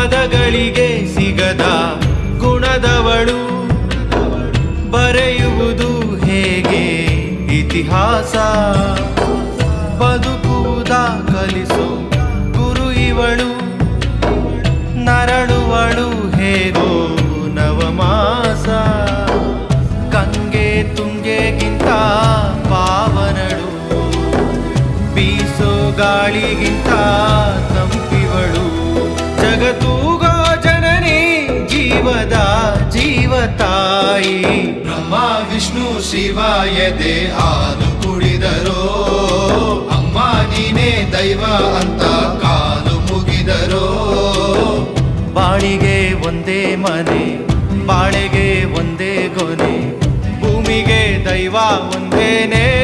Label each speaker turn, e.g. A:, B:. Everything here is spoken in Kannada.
A: ಪದಗಳಿಗೆ ಸಿಗದ ಗುಣದವಳು. ಬರೆಯುವುದು ಹೇಗೆ? ಇತಿಹಾಸ. ಬದುಕುವುದ ಕಲಿಸು ಗುರು ಇವಳು. ನರಳುವಳು ಹೇಗೋ ನವಮಾಸ. ಕಂಗೆ ತುಂಗೆಗಿಂತ ಪಾವನಳು. ಬೀಸೋ ಗಾಳಿಗಿಂತ ತಂಪಿವಳು ತಾಯಿ.
B: ಬ್ರಹ್ಮ ವಿಷ್ಣು ಶಿವ ಎದೆ ಹಾಲು ಕುಡಿದರೋ. ಅಮ್ಮ ನೀನೇ ದೈವ ಅಂತ ಕಾದು ಮುಗಿದರೋ.
A: ಬಾಳಿಗೆ ಒಂದೇ ಮನೆ ಬಾಳೆಗೆ ಒಂದೇ ಗೊನೆ. ಭೂಮಿಗೆ ದೈವ ಒಂದೇನೇ.